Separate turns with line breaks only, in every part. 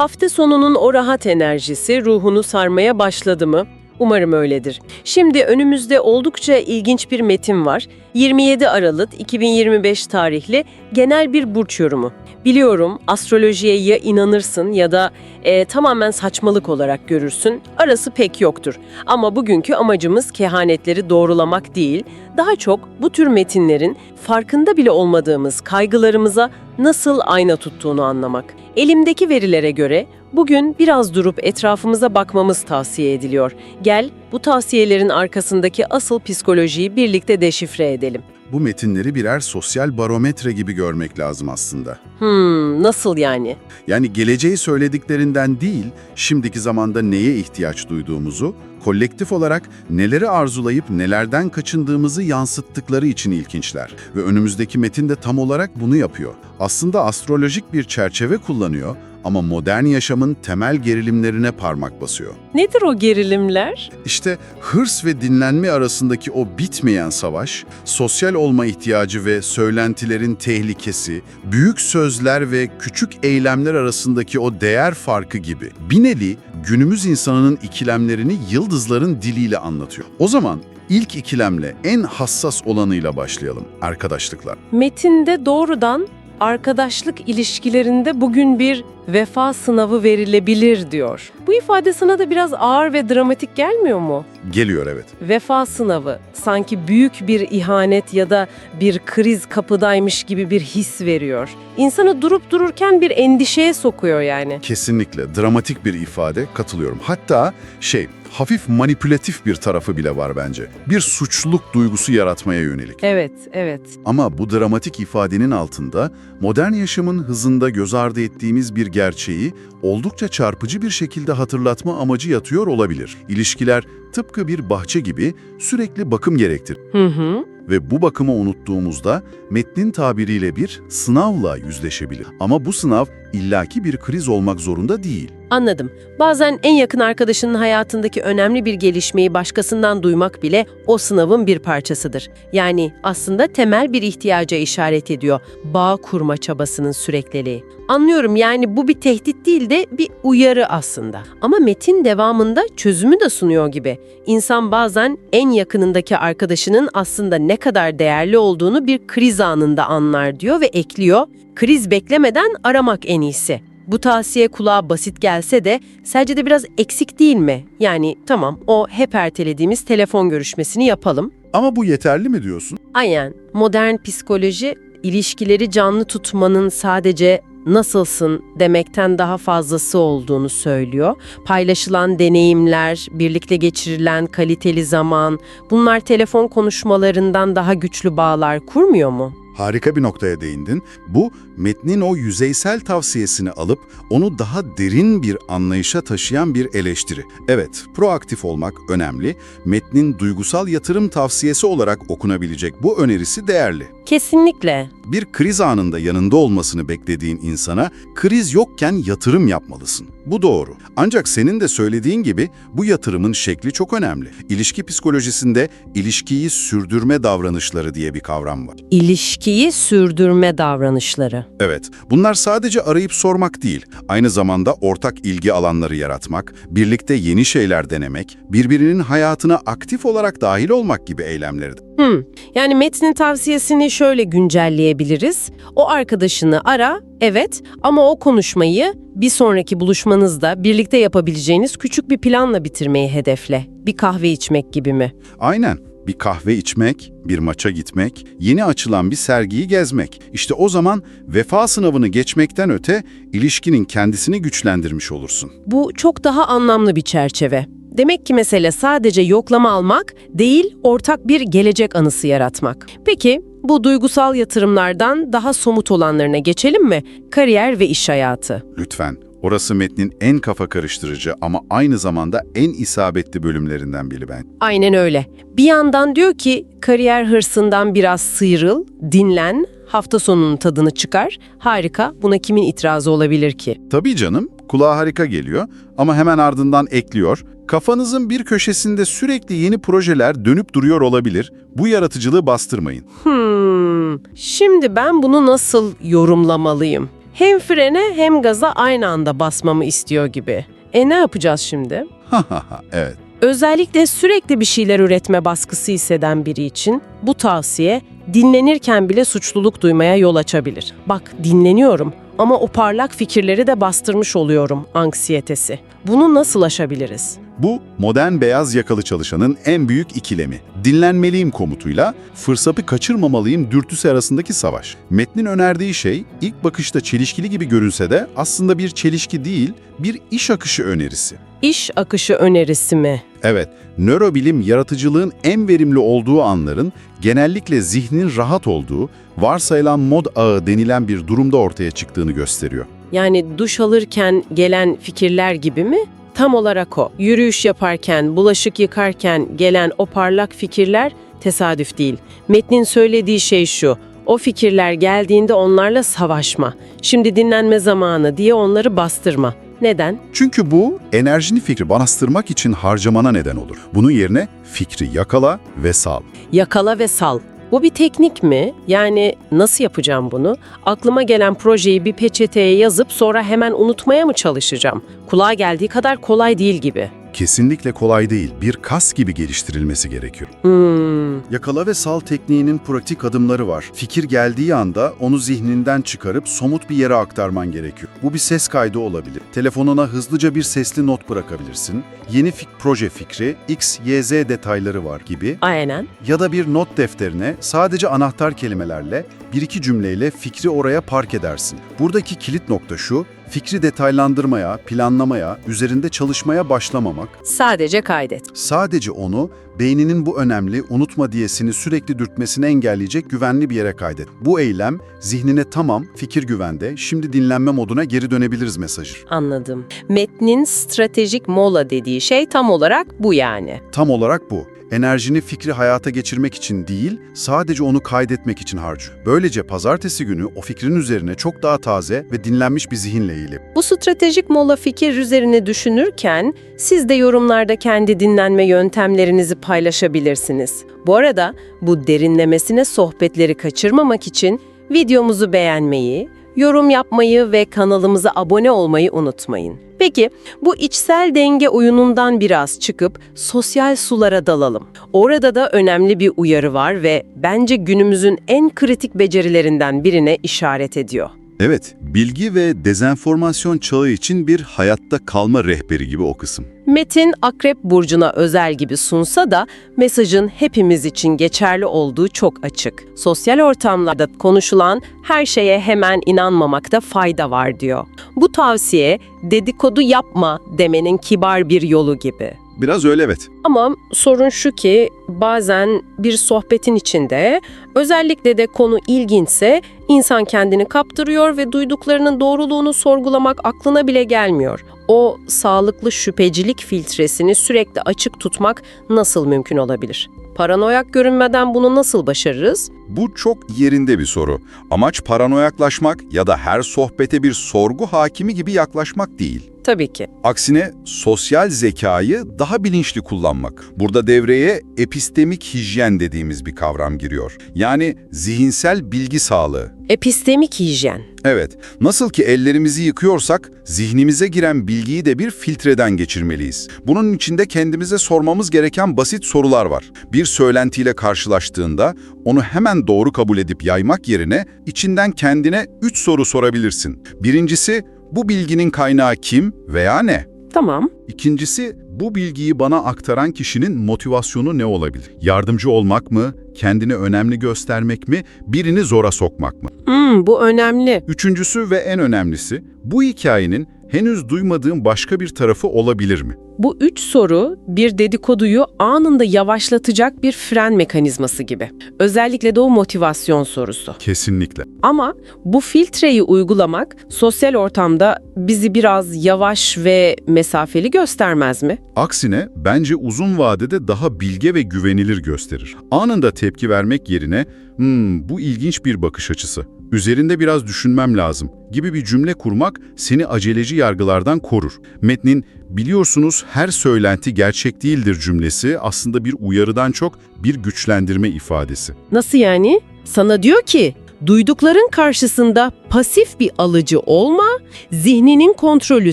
Hafta sonunun o rahat enerjisi ruhunu sarmaya başladı mı? Umarım öyledir. Şimdi önümüzde oldukça ilginç bir metin var. 27 Aralık 2025 tarihli genel bir burç yorumu. Biliyorum astrolojiye ya inanırsın ya da e, tamamen saçmalık olarak görürsün. Arası pek yoktur. Ama bugünkü amacımız kehanetleri doğrulamak değil, daha çok bu tür metinlerin farkında bile olmadığımız kaygılarımıza nasıl ayna tuttuğunu anlamak. Elimdeki verilere göre bugün biraz durup etrafımıza bakmamız tavsiye ediliyor. Gel bu tavsiyelerin arkasındaki asıl psikolojiyi birlikte deşifre edelim.
Bu metinleri birer sosyal barometre gibi görmek lazım aslında.
Hmm, nasıl yani?
Yani geleceği söylediklerinden değil, şimdiki zamanda neye ihtiyaç duyduğumuzu, kolektif olarak neleri arzulayıp nelerden kaçındığımızı yansıttıkları için ilginçler. Ve önümüzdeki metin de tam olarak bunu yapıyor. Aslında astrolojik bir çerçeve kullanıyor ama modern yaşamın temel gerilimlerine parmak basıyor.
Nedir o gerilimler?
İşte hırs ve dinlenme arasındaki o bitmeyen savaş, sosyal olma ihtiyacı ve söylentilerin tehlikesi, büyük sözler ve küçük eylemler arasındaki o değer farkı gibi. Bineli günümüz insanının ikilemlerini yıldızların diliyle anlatıyor. O zaman ilk ikilemle en hassas olanıyla başlayalım arkadaşlıklar.
Metinde doğrudan arkadaşlık ilişkilerinde bugün bir vefa sınavı verilebilir diyor. Bu ifade sana da biraz ağır ve dramatik gelmiyor mu?
Geliyor evet.
Vefa sınavı sanki büyük bir ihanet ya da bir kriz kapıdaymış gibi bir his veriyor. İnsanı durup dururken bir endişeye sokuyor yani.
Kesinlikle dramatik bir ifade katılıyorum. Hatta şey hafif manipülatif bir tarafı bile var bence. Bir suçluluk duygusu yaratmaya yönelik.
Evet, evet.
Ama bu dramatik ifadenin altında modern yaşamın hızında göz ardı ettiğimiz bir gerçeği oldukça çarpıcı bir şekilde hatırlatma amacı yatıyor olabilir. İlişkiler tıpkı bir bahçe gibi sürekli bakım gerektirir.
Hı hı.
Ve bu bakımı unuttuğumuzda metnin tabiriyle bir sınavla yüzleşebilir. Ama bu sınav illaki bir kriz olmak zorunda değil.
Anladım. Bazen en yakın arkadaşının hayatındaki önemli bir gelişmeyi başkasından duymak bile o sınavın bir parçasıdır. Yani aslında temel bir ihtiyaca işaret ediyor. Bağ kurma çabasının sürekliliği. Anlıyorum yani bu bir tehdit değil de bir uyarı aslında. Ama metin devamında çözümü de sunuyor gibi. İnsan bazen en yakınındaki arkadaşının aslında ne kadar değerli olduğunu bir kriz anında anlar diyor ve ekliyor. Kriz beklemeden aramak en iyisi. Bu tavsiye kulağa basit gelse de sence de biraz eksik değil mi? Yani tamam o hep ertelediğimiz telefon görüşmesini yapalım.
Ama bu yeterli mi diyorsun?
Aynen modern psikoloji ilişkileri canlı tutmanın sadece nasılsın demekten daha fazlası olduğunu söylüyor. Paylaşılan deneyimler, birlikte geçirilen kaliteli zaman bunlar telefon konuşmalarından daha güçlü bağlar kurmuyor mu?
Harika bir noktaya değindin. Bu, metnin o yüzeysel tavsiyesini alıp onu daha derin bir anlayışa taşıyan bir eleştiri. Evet, proaktif olmak önemli. Metnin duygusal yatırım tavsiyesi olarak okunabilecek bu önerisi değerli.
Kesinlikle.
Bir kriz anında yanında olmasını beklediğin insana kriz yokken yatırım yapmalısın. Bu doğru. Ancak senin de söylediğin gibi bu yatırımın şekli çok önemli. İlişki psikolojisinde ilişkiyi sürdürme davranışları diye bir kavram var.
İlişkiyi sürdürme davranışları.
Evet, bunlar sadece arayıp sormak değil, aynı zamanda ortak ilgi alanları yaratmak, birlikte yeni şeyler denemek, birbirinin hayatına aktif olarak dahil olmak gibi eylemlerdir.
Hmm. Yani metnin tavsiyesini şöyle güncelleyebiliriz. O arkadaşını ara, evet ama o konuşmayı bir sonraki buluşmanızda birlikte yapabileceğiniz küçük bir planla bitirmeyi hedefle. Bir kahve içmek gibi mi?
Aynen. Bir kahve içmek, bir maça gitmek, yeni açılan bir sergiyi gezmek. İşte o zaman vefa sınavını geçmekten öte ilişkinin kendisini güçlendirmiş olursun.
Bu çok daha anlamlı bir çerçeve. Demek ki mesele sadece yoklama almak değil, ortak bir gelecek anısı yaratmak. Peki, bu duygusal yatırımlardan daha somut olanlarına geçelim mi? Kariyer ve iş hayatı.
Lütfen. Orası metnin en kafa karıştırıcı ama aynı zamanda en isabetli bölümlerinden biri ben.
Aynen öyle. Bir yandan diyor ki kariyer hırsından biraz sıyrıl, dinlen, hafta sonunun tadını çıkar. Harika, buna kimin itirazı olabilir ki?
Tabii canım, kulağa harika geliyor ama hemen ardından ekliyor. Kafanızın bir köşesinde sürekli yeni projeler dönüp duruyor olabilir. Bu yaratıcılığı bastırmayın.
Hmm, şimdi ben bunu nasıl yorumlamalıyım? Hem frene hem gaza aynı anda basmamı istiyor gibi. E ne yapacağız şimdi?
Ha ha ha, evet.
Özellikle sürekli bir şeyler üretme baskısı hisseden biri için bu tavsiye dinlenirken bile suçluluk duymaya yol açabilir. Bak dinleniyorum ama o parlak fikirleri de bastırmış oluyorum anksiyetesi. Bunu nasıl aşabiliriz?
Bu modern beyaz yakalı çalışanın en büyük ikilemi. Dinlenmeliyim komutuyla fırsatı kaçırmamalıyım dürtüsü arasındaki savaş. Metnin önerdiği şey ilk bakışta çelişkili gibi görünse de aslında bir çelişki değil, bir iş akışı önerisi.
İş akışı önerisi mi?
Evet, nörobilim yaratıcılığın en verimli olduğu anların genellikle zihnin rahat olduğu, varsayılan mod ağı denilen bir durumda ortaya çıktığını gösteriyor.
Yani duş alırken gelen fikirler gibi mi? Tam olarak o. Yürüyüş yaparken, bulaşık yıkarken gelen o parlak fikirler tesadüf değil. Metnin söylediği şey şu. O fikirler geldiğinde onlarla savaşma. Şimdi dinlenme zamanı diye onları bastırma. Neden?
Çünkü bu enerjini fikri bastırmak için harcamana neden olur. Bunun yerine fikri yakala ve sal.
Yakala ve sal. Bu bir teknik mi? Yani nasıl yapacağım bunu? Aklıma gelen projeyi bir peçeteye yazıp sonra hemen unutmaya mı çalışacağım? Kulağa geldiği kadar kolay değil gibi.
Kesinlikle kolay değil, bir kas gibi geliştirilmesi gerekiyor.
Hmm,
Yakala ve sal tekniğinin pratik adımları var. Fikir geldiği anda onu zihninden çıkarıp somut bir yere aktarman gerekiyor. Bu bir ses kaydı olabilir. Telefonuna hızlıca bir sesli not bırakabilirsin. Yeni fik proje fikri, X, Y, Z detayları var gibi.
aynen.
Ya da bir not defterine sadece anahtar kelimelerle bir iki cümleyle fikri oraya park edersin. Buradaki kilit nokta şu, fikri detaylandırmaya, planlamaya, üzerinde çalışmaya başlamamak,
Sadece kaydet.
sadece onu beyninin bu önemli unutma diyesini sürekli dürtmesini engelleyecek güvenli bir yere kaydet. Bu eylem zihnine tamam, fikir güvende, şimdi dinlenme moduna geri dönebiliriz mesajı.
Anladım. Metnin stratejik mola dediği şey tam olarak bu yani.
Tam olarak bu. Enerjini fikri hayata geçirmek için değil, sadece onu kaydetmek için harcıyor. Böylece pazartesi günü o fikrin üzerine çok daha taze ve dinlenmiş bir zihinle eğilip
Bu stratejik mola fikir üzerine düşünürken siz de yorumlarda kendi dinlenme yöntemlerinizi paylaşabilirsiniz. Bu arada bu derinlemesine sohbetleri kaçırmamak için videomuzu beğenmeyi, yorum yapmayı ve kanalımıza abone olmayı unutmayın. Peki bu içsel denge oyunundan biraz çıkıp sosyal sulara dalalım. Orada da önemli bir uyarı var ve bence günümüzün en kritik becerilerinden birine işaret ediyor.
Evet, bilgi ve dezenformasyon çağı için bir hayatta kalma rehberi gibi o kısım.
Metin Akrep Burcu'na özel gibi sunsa da mesajın hepimiz için geçerli olduğu çok açık. Sosyal ortamlarda konuşulan her şeye hemen inanmamakta fayda var diyor. Bu tavsiye dedikodu yapma demenin kibar bir yolu gibi.
Biraz öyle evet.
Ama sorun şu ki bazen bir sohbetin içinde özellikle de konu ilginçse insan kendini kaptırıyor ve duyduklarının doğruluğunu sorgulamak aklına bile gelmiyor. O sağlıklı şüphecilik filtresini sürekli açık tutmak nasıl mümkün olabilir? Paranoyak görünmeden bunu nasıl başarırız?
Bu çok yerinde bir soru. Amaç paranoyaklaşmak ya da her sohbete bir sorgu hakimi gibi yaklaşmak değil.
Tabii ki.
Aksine sosyal zekayı daha bilinçli kullanmak. Burada devreye epistemik hijyen dediğimiz bir kavram giriyor. Yani zihinsel bilgi sağlığı.
Epistemik hijyen.
Evet, nasıl ki ellerimizi yıkıyorsak, zihnimize giren bilgiyi de bir filtreden geçirmeliyiz. Bunun içinde kendimize sormamız gereken basit sorular var. Bir söylentiyle karşılaştığında onu hemen doğru kabul edip yaymak yerine içinden kendine üç soru sorabilirsin. Birincisi, bu bilginin kaynağı kim veya ne?
Tamam.
İkincisi, bu bilgiyi bana aktaran kişinin motivasyonu ne olabilir? Yardımcı olmak mı, kendini önemli göstermek mi, birini zora sokmak mı?
Hmm, bu önemli.
Üçüncüsü ve en önemlisi, bu hikayenin henüz duymadığım başka bir tarafı olabilir mi?
Bu üç soru bir dedikoduyu anında yavaşlatacak bir fren mekanizması gibi. Özellikle de o motivasyon sorusu.
Kesinlikle.
Ama bu filtreyi uygulamak sosyal ortamda bizi biraz yavaş ve mesafeli göstermez mi?
Aksine bence uzun vadede daha bilge ve güvenilir gösterir. Anında tepki vermek yerine, hmm, bu ilginç bir bakış açısı, üzerinde biraz düşünmem lazım gibi bir cümle kurmak seni aceleci yargılardan korur. Metnin, biliyorsunuz her söylenti gerçek değildir cümlesi aslında bir uyarıdan çok bir güçlendirme ifadesi.
Nasıl yani? Sana diyor ki Duydukların karşısında pasif bir alıcı olma, zihninin kontrolü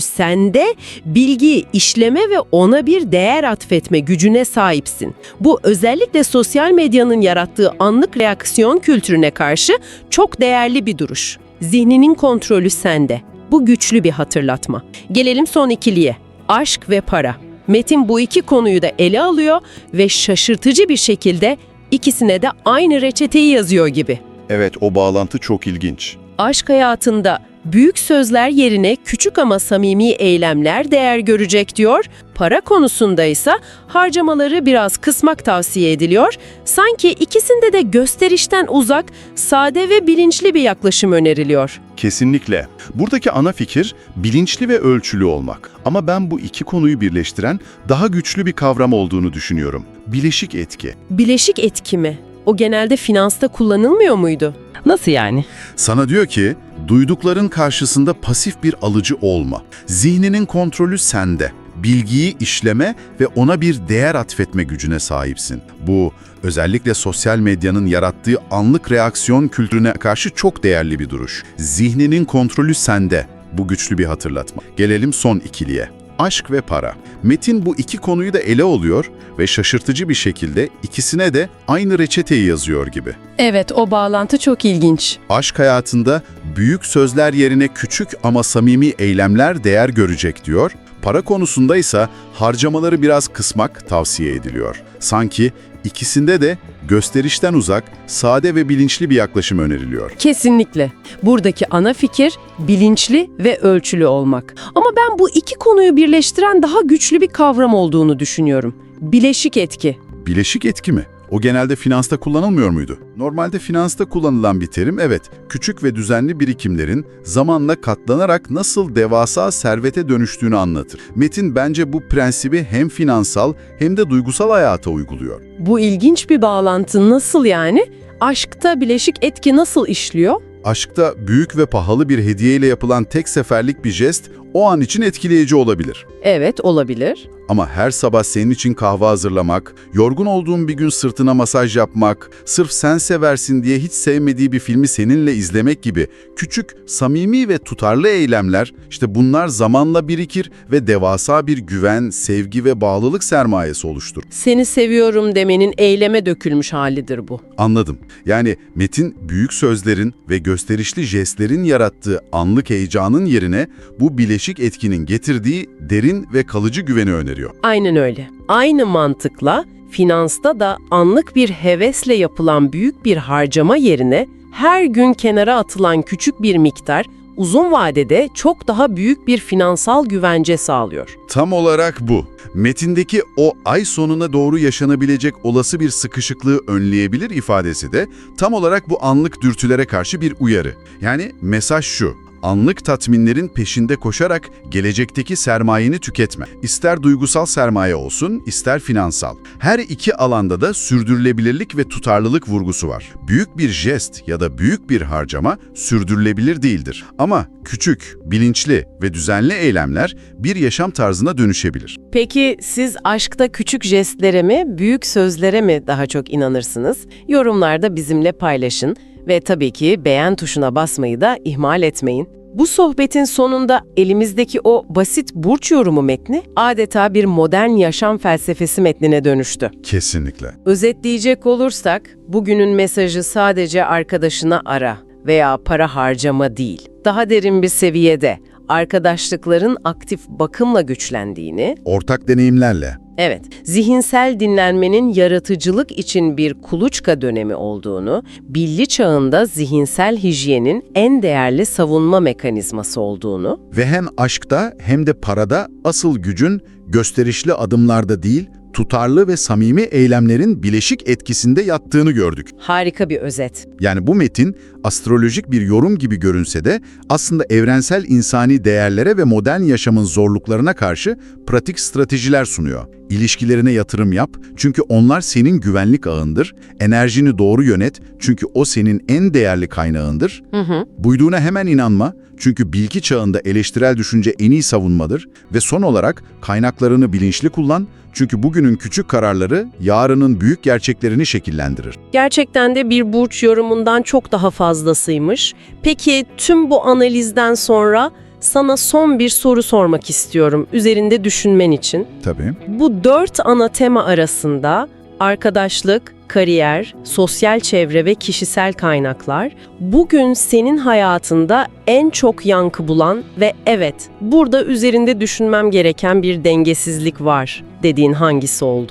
sende, bilgiyi işleme ve ona bir değer atfetme gücüne sahipsin. Bu özellikle sosyal medyanın yarattığı anlık reaksiyon kültürüne karşı çok değerli bir duruş. Zihninin kontrolü sende. Bu güçlü bir hatırlatma. Gelelim son ikiliye. Aşk ve para. Metin bu iki konuyu da ele alıyor ve şaşırtıcı bir şekilde ikisine de aynı reçeteyi yazıyor gibi.
Evet, o bağlantı çok ilginç.
Aşk hayatında büyük sözler yerine küçük ama samimi eylemler değer görecek diyor. Para konusunda ise harcamaları biraz kısmak tavsiye ediliyor. Sanki ikisinde de gösterişten uzak, sade ve bilinçli bir yaklaşım öneriliyor.
Kesinlikle. Buradaki ana fikir bilinçli ve ölçülü olmak. Ama ben bu iki konuyu birleştiren daha güçlü bir kavram olduğunu düşünüyorum. Bileşik etki.
Bileşik etki mi? O genelde finansta kullanılmıyor muydu?
Nasıl yani?
Sana diyor ki, duydukların karşısında pasif bir alıcı olma. Zihninin kontrolü sende. Bilgiyi işleme ve ona bir değer atfetme gücüne sahipsin. Bu, özellikle sosyal medyanın yarattığı anlık reaksiyon kültürüne karşı çok değerli bir duruş. Zihninin kontrolü sende. Bu güçlü bir hatırlatma. Gelelim son ikiliye. Aşk ve para. Metin bu iki konuyu da ele alıyor ve şaşırtıcı bir şekilde ikisine de aynı reçeteyi yazıyor gibi.
Evet, o bağlantı çok ilginç.
Aşk hayatında büyük sözler yerine küçük ama samimi eylemler değer görecek diyor. Para konusunda ise harcamaları biraz kısmak tavsiye ediliyor. Sanki ikisinde de gösterişten uzak, sade ve bilinçli bir yaklaşım öneriliyor.
Kesinlikle. Buradaki ana fikir bilinçli ve ölçülü olmak. Ama ben bu iki konuyu birleştiren daha güçlü bir kavram olduğunu düşünüyorum. Bileşik etki.
Bileşik etki mi? O genelde finansta kullanılmıyor muydu? Normalde finansta kullanılan bir terim evet, küçük ve düzenli birikimlerin zamanla katlanarak nasıl devasa servete dönüştüğünü anlatır. Metin bence bu prensibi hem finansal hem de duygusal hayata uyguluyor.
Bu ilginç bir bağlantı nasıl yani? Aşkta bileşik etki nasıl işliyor?
Aşkta büyük ve pahalı bir hediyeyle yapılan tek seferlik bir jest o an için etkileyici olabilir.
Evet, olabilir.
Ama her sabah senin için kahve hazırlamak, yorgun olduğun bir gün sırtına masaj yapmak, sırf sen seversin diye hiç sevmediği bir filmi seninle izlemek gibi küçük, samimi ve tutarlı eylemler, işte bunlar zamanla birikir ve devasa bir güven, sevgi ve bağlılık sermayesi oluşturur.
Seni seviyorum demenin eyleme dökülmüş halidir bu.
Anladım. Yani metin büyük sözlerin ve gösterişli jestlerin yarattığı anlık heyecanın yerine bu bileşik etkinin getirdiği derin ve kalıcı güveni öneriyor.
Aynen öyle. Aynı mantıkla finansta da anlık bir hevesle yapılan büyük bir harcama yerine her gün kenara atılan küçük bir miktar uzun vadede çok daha büyük bir finansal güvence sağlıyor.
Tam olarak bu. Metindeki o ay sonuna doğru yaşanabilecek olası bir sıkışıklığı önleyebilir ifadesi de tam olarak bu anlık dürtülere karşı bir uyarı. Yani mesaj şu. Anlık tatminlerin peşinde koşarak gelecekteki sermayeni tüketme. İster duygusal sermaye olsun, ister finansal. Her iki alanda da sürdürülebilirlik ve tutarlılık vurgusu var. Büyük bir jest ya da büyük bir harcama sürdürülebilir değildir. Ama küçük, bilinçli ve düzenli eylemler bir yaşam tarzına dönüşebilir.
Peki siz aşkta küçük jestlere mi, büyük sözlere mi daha çok inanırsınız? Yorumlarda bizimle paylaşın ve tabii ki beğen tuşuna basmayı da ihmal etmeyin. Bu sohbetin sonunda elimizdeki o basit burç yorumu metni adeta bir modern yaşam felsefesi metnine dönüştü.
Kesinlikle.
Özetleyecek olursak, bugünün mesajı sadece arkadaşına ara veya para harcama değil. Daha derin bir seviyede arkadaşlıkların aktif bakımla güçlendiğini,
Ortak deneyimlerle.
Evet, zihinsel dinlenmenin yaratıcılık için bir kuluçka dönemi olduğunu, bilgi çağında zihinsel hijyenin en değerli savunma mekanizması olduğunu,
Ve hem aşkta hem de parada asıl gücün gösterişli adımlarda değil, tutarlı ve samimi eylemlerin bileşik etkisinde yattığını gördük.
harika bir özet.
Yani bu metin astrolojik bir yorum gibi görünse de aslında evrensel insani değerlere ve modern yaşamın zorluklarına karşı pratik stratejiler sunuyor. İlişkilerine yatırım yap çünkü onlar senin güvenlik ağındır. Enerjini doğru yönet çünkü o senin en değerli kaynağındır.
Hı hı.
Buyduğuna hemen inanma Çünkü bilgi çağında eleştirel düşünce en iyi savunmadır ve son olarak kaynaklarını bilinçli kullan çünkü bugünün küçük kararları yarının büyük gerçeklerini şekillendirir.
Gerçekten de bir burç yorumundan çok daha fazlasıymış. Peki tüm bu analizden sonra sana son bir soru sormak istiyorum üzerinde düşünmen için.
Tabii.
Bu dört ana tema arasında arkadaşlık, kariyer, sosyal çevre ve kişisel kaynaklar bugün senin hayatında en çok yankı bulan ve evet burada üzerinde düşünmem gereken bir dengesizlik var dediğin hangisi oldu?